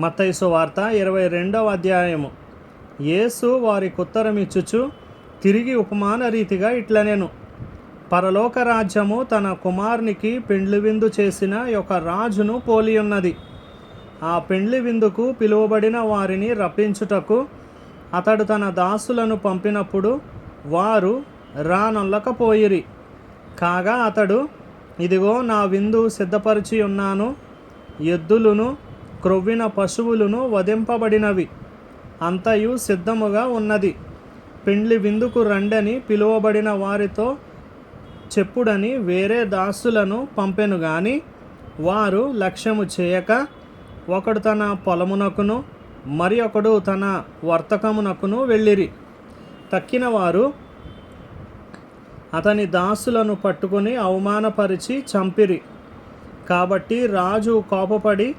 మత్తైసు వార్త ఇరవై రెండవ అధ్యాయము. యేసు వారికి ఉత్తరమిచ్చుచు తిరిగి ఉపమాన రీతిగా ఇట్లనేను. పరలోక రాజ్యము తన కుమారునికి పెండ్లి విందు చేసిన ఒక రాజును పోలి ఉన్నది ఆ పెండ్లి విందుకు పిలువబడిన వారిని రప్పించుటకు అతడు తన దాసులను పంపినప్పుడు వారు రానొల్లకపోయిరి. కాగా అతడు ఇదిగో నా విందు సిద్ధపరిచి ఉన్నాను ఎద్దులను క్రొవ్విన పశువులను వధింపబడినవి. అంతయు సిద్ధముగా ఉన్నది. పెండ్లి విందుకు రండని పిలువబడిన వారితో చెప్పుడని వేరే దాసులను పంపెను గాని వారు లక్ష్యము చేయక ఒకడు తన పొలమునకును మరి ఒకడు తన వర్తకమునకును వెళ్ళిరి. తక్కిన వారు అతని దాసులను పట్టుకుని అవమానపరిచి చంపిరి. కాబట్టి రాజు కోపపడి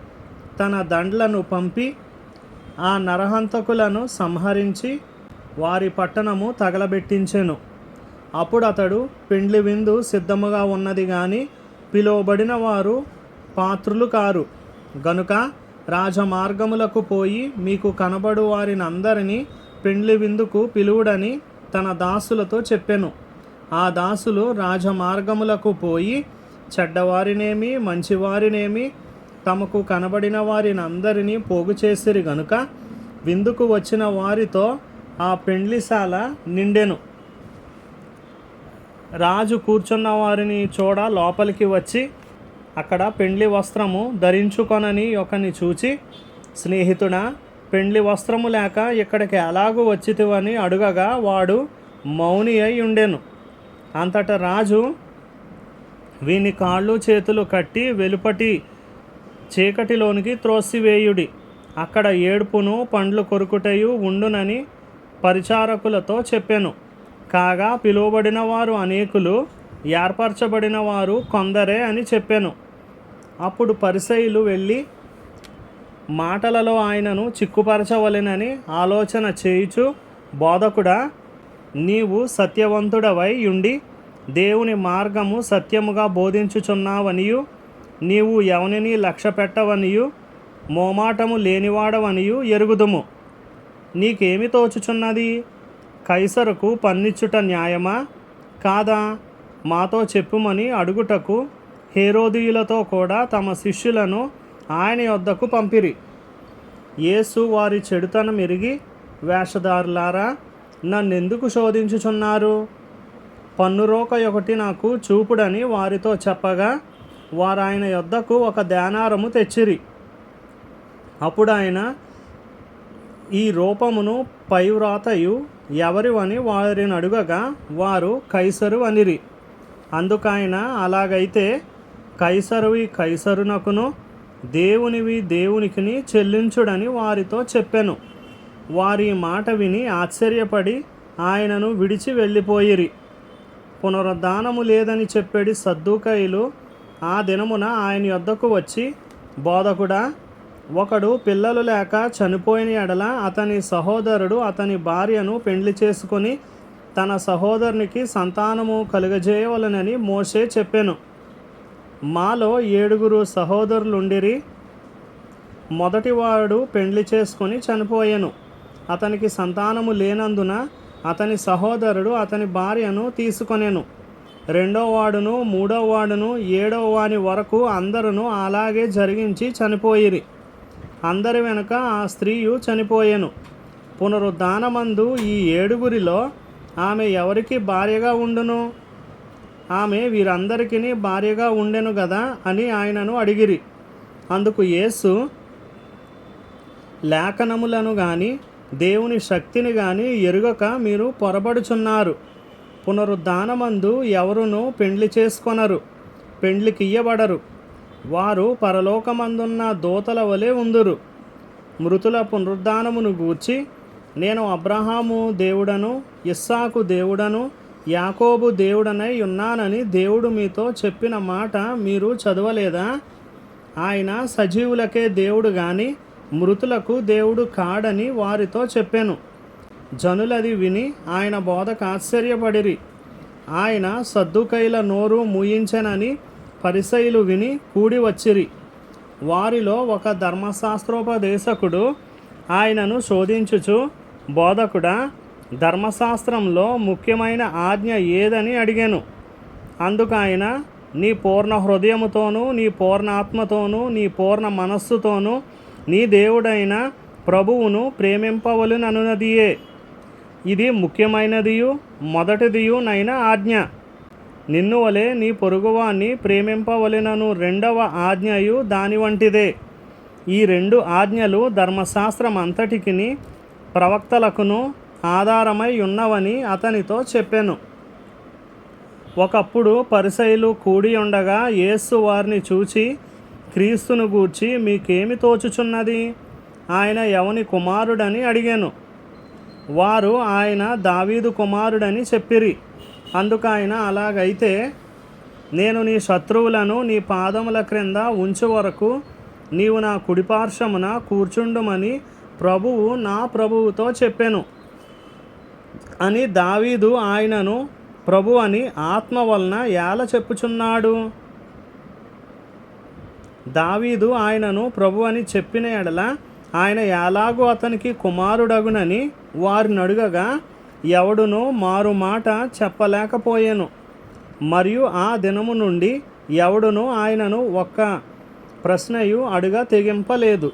తన దండ్లను పంపి ఆ నరహంతకులను సంహరించి వారి పట్టణము తగలబెట్టించెను. అప్పుడు అతడు పెండ్లి విందు సిద్ధముగా ఉన్నది గాని పిలువబడిన వారు పాత్రులు కారు. గనుక రాజమార్గములకు పోయి మీకు కనబడు వారిని అందరినీ పెండ్లి విందుకు పిలువుడని తన దాసులతో చెప్పెను. ఆ దాసులు రాజమార్గములకు పోయి చెడ్డవారినేమి మంచివారినేమి తమకు కనబడిన వారిని అందరినీ పోగు చేసిరి గనుక విందుకు వచ్చిన వారితో ఆ పెండ్లిశాల నిండెను. రాజు కూర్చున్న వారిని చూడ లోపలికి వచ్చి అక్కడ పెండ్లి వస్త్రము ధరించుకొనని ఒకని చూచి స్నేహితుడా పెండ్లి వస్త్రము లేక ఇక్కడికి ఎలాగూ వచ్చితివని అడుగగా వాడు మౌని అయి ఉండెను. అంతటా రాజు వీని కాళ్ళు చేతులు కట్టి వెలుపటి చీకటిలోనికి త్రోసివేయుడి. అక్కడ ఏడుపును పండ్లు కొరుకుటయు ఉండునని పరిచారకులతో చెప్పెను. కాగా పిలువబడిన వారు అనేకులు ఏర్పరచబడిన వారు కొందరే అని చెప్పెను. అప్పుడు పరిసయులు వెళ్ళి మాటలలో ఆయనను చిక్కుపరచవలెనని ఆలోచన చేయుచు బోధకుడా నీవు సత్యవంతుడవై ఉండి దేవుని మార్గము సత్యముగా బోధించుచున్నావనియు నీవు ఎవనిని లక్ష్య పెట్టవనియు మోమాటము లేనివాడవనియు ఎరుగుదుము. నీకేమి తోచుచున్నది? కైసరుకు పన్నిచ్చుట న్యాయమా? కాదా? మాతో చెప్పుమని అడుగుటకు హేరోదీయులతో కూడా తమ శిష్యులను ఆయన యొద్దకు పంపిరి. యేసు వారి చెడుతనం ఎరిగి వేషధారులారా నన్నెందుకు శోధించుచున్నారు? పన్నురోక ఒకటి నాకు చూపుడని వారితో చెప్పగా వారు ఆయన యొద్దకు ఒక ధ్యానారము తెచ్చిరి. అప్పుడు ఆయన ఈ రూపమును పైవ్రాతయు ఎవరివని వారిని అడుగగా వారు కైసరు అనిరి. అందుకైన అలాగైతే కైసరువి కైసరునకును దేవునివి దేవునికిని చెల్లించుడని వారితో చెప్పాను. వారి మాట విని ఆశ్చర్యపడి ఆయనను విడిచి వెళ్ళిపోయిరి. పునరుద్ధానము లేదని చెప్పేడి సద్దుకైలు ఆ దినమున ఆయన యొద్దకు వచ్చి బోధకుడా ఒకడు పిల్లలు లేక చనిపోయిన ఎడల అతని సహోదరుడు అతని భార్యను పెండ్లి చేసుకొని తన సహోదరునికి సంతానము కలుగజేయవలనని మోషే చెప్పాను. మాలో ఏడుగురు సహోదరులుండిరి. మొదటివాడు పెండ్లి చేసుకొని చనిపోయాను. అతనికి సంతానము లేనందున అతని సహోదరుడు అతని భార్యను తీసుకొనెను. రెండో వాడును మూడో వాడును ఏడో వాని వరకు అందరూ అలాగే జరిగించి చనిపోయిరి. అందరి వెనుక ఆ స్త్రీయు చనిపోయెను. పునరుద్ధానమందు ఈ ఏడుగురిలో ఆమె ఎవరికి భార్యగా ఉండును? ఆమె వీరందరికీ భార్యగా ఉండెను కదా అని ఆయనను అడిగిరి. అందుకు యేసు లేఖనములను కానీ దేవుని శక్తిని కానీ ఎరుగక మీరు పొరబడుచున్నారు. పునరుద్ధానమందు ఎవరును పెండ్లి చేసుకొనరు పెండ్లికి ఇయ్యబడరు. వారు పరలోకమందున్న దోతల వలె ఉందురు. మృతుల పునరుద్ధానమును గూర్చి నేను అబ్రహాము దేవుడను ఇస్సాకు దేవుడను యాకోబు దేవుడనై ఉన్నానని దేవుడు మీతో చెప్పిన మాట మీరు చదవలేదా? ఆయన సజీవులకే దేవుడు కానీ మృతులకు దేవుడు కాడని వారితో చెప్పాను. జనులది విని ఆయన బోధకు ఆశ్చర్యపడిరి. ఆయన సద్దుకైల నోరు ముయించనని పరిసయులు విని కూడి వచ్చిరి. వారిలో ఒక ధర్మశాస్త్రోపదేశకుడు ఆయనను శోధించుచు బోధకుడా ధర్మశాస్త్రంలో ముఖ్యమైన ఆజ్ఞ ఏదని అడిగాను. అందుకు ఆయన నీ పూర్ణ హృదయముతోనూ నీ పూర్ణ ఆత్మతోనూ నీ పూర్ణ మనస్సుతోనూ నీ దేవుడైన ప్రభువును ప్రేమింపవలననున్నదియే. ఇది ముఖ్యమైనదియు మొదటిదియు నైన ఆజ్ఞ. నిన్ను వలె నీ పొరుగువాన్ని ప్రేమింపవలెనను రెండవ ఆజ్ఞయు దాని వంటిదే. ఈ రెండు ఆజ్ఞలు ధర్మశాస్త్రం అంతటికిని ప్రవక్తలకును ఆధారమై ఉన్నవని అతనితో చెప్పాను. ఒకప్పుడు పరిసయులు కూడి ఉండగా యేసు వారిని చూచి క్రీస్తును గూర్చి మీకేమి తోచుచున్నది? ఆయన ఎవని కుమారుడని అడిగాను. వారు ఆయన దావీదు కుమారుడని చెప్పిరి. అందుకు ఆయన అలాగైతే నేను నీ శత్రువులను నీ పాదముల క్రింద ఉంచు వరకు నీవు నా కుడిపార్శ్వమున కూర్చుండుమని ప్రభువు నా ప్రభువుతో చెప్పాను. అని దావీదు ఆయనను ప్రభు అని ఆత్మ వలన ఎలా చెప్పుచున్నాడు? దావీదు ఆయనను ప్రభు అని చెప్పిన ఎడల ఆయన ఎలాగో అతనికి కుమారుడగునని వారిని అడుగగా ఎవడునో మారు మాట చెప్పలేకపోయాను. మరియు ఆ దినము నుండి ఎవడునో ఆయనను ఒక్క ప్రశ్నయు అడుగ తెగింపలేదు.